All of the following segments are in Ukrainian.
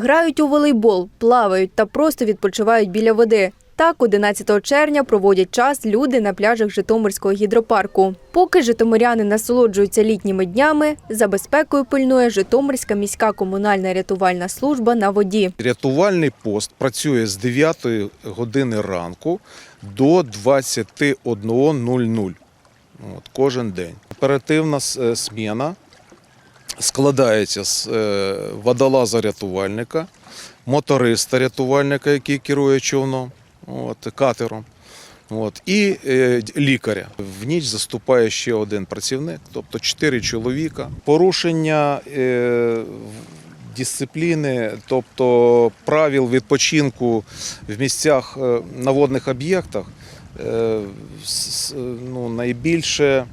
Грають у волейбол, плавають та просто відпочивають біля води. Так, 11 червня проводять час люди на пляжах Житомирського гідропарку. Поки житомиряни насолоджуються літніми днями, за безпекою пильнує Житомирська міська комунальна рятувальна служба на воді. Рятувальний пост працює з 9 години ранку до 21.00 От, кожен день. Оперативна е, сміна складається з е, водолаза-рятувальника, моториста-рятувальника, який керує човном, от, катером. От, і е, лікаря. В ніч заступає ще один працівник, тобто чотири чоловіка. Порушення е, дисципліни, тобто правил відпочинку в місцях е, на водних об'єктах, е, ну, найбільше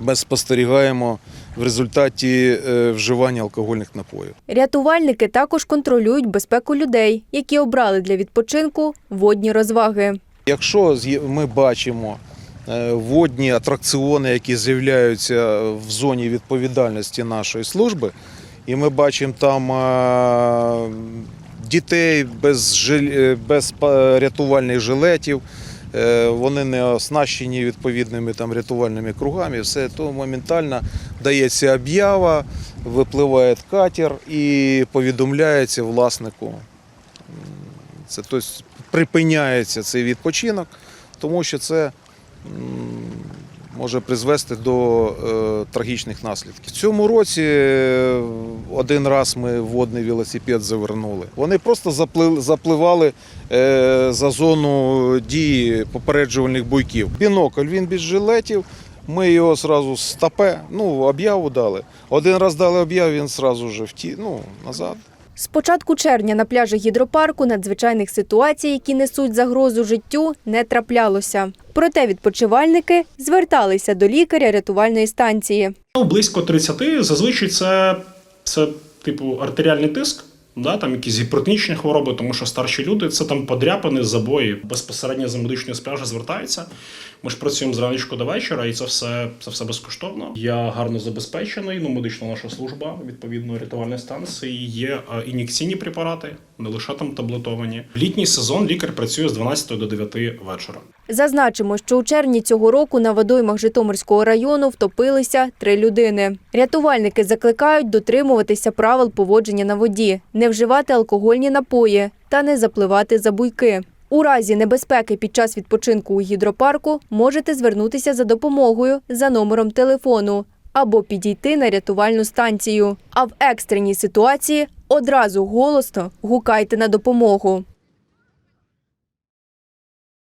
ми спостерігаємо в результаті е, вживання алкогольних напоїв. Рятувальники також контролюють безпеку людей, які обрали для відпочинку водні розваги. Якщо ми бачимо е, водні атракціони, які з'являються в зоні відповідальності нашої служби, і ми бачимо там е, дітей без, без рятувальних жилетів, вони не оснащені відповідними там рятувальними кругами, все то моментально дається об'ява, випливає катер і повідомляється власнику. Це тобто припиняється цей відпочинок, тому що це може призвести до е, трагічних наслідків. В цьому році е, один раз ми водний велосипед завернули. Вони просто запли- запливали е, за зону дії попереджувальних буйків. Бінокль він без жилетів. Ми його одразу стапе, ну, об'яву дали. Один раз дали об'яву, він одразу ж вті, ну, назад. З початку червня на пляжі гідропарку надзвичайних ситуацій, які несуть загрозу життю, не траплялося. Проте відпочивальники зверталися до лікаря рятувальної станції. Ну, близько 30, зазвичай це, це типу артеріальний тиск, да, там якісь гіпертонічні хвороби, тому що старші люди це там подряпини, забої. Безпосередньо за медичною з звертаються. Ми ж працюємо з раночку до вечора, і це все, це все безкоштовно. Я гарно забезпечений. Ну, медична наша служба, відповідно, рятувальної станції. Є ін'єкційні препарати, не лише там таблетовані. В літній сезон лікар працює з 12 до 9 вечора. Зазначимо, що у червні цього року на водоймах Житомирського району втопилися три людини. Рятувальники закликають дотримуватися правил поводження на воді, не вживати алкогольні напої та не запливати за буйки. У разі небезпеки під час відпочинку у гідропарку можете звернутися за допомогою за номером телефону або підійти на рятувальну станцію. А в екстреній ситуації одразу голосно гукайте на допомогу.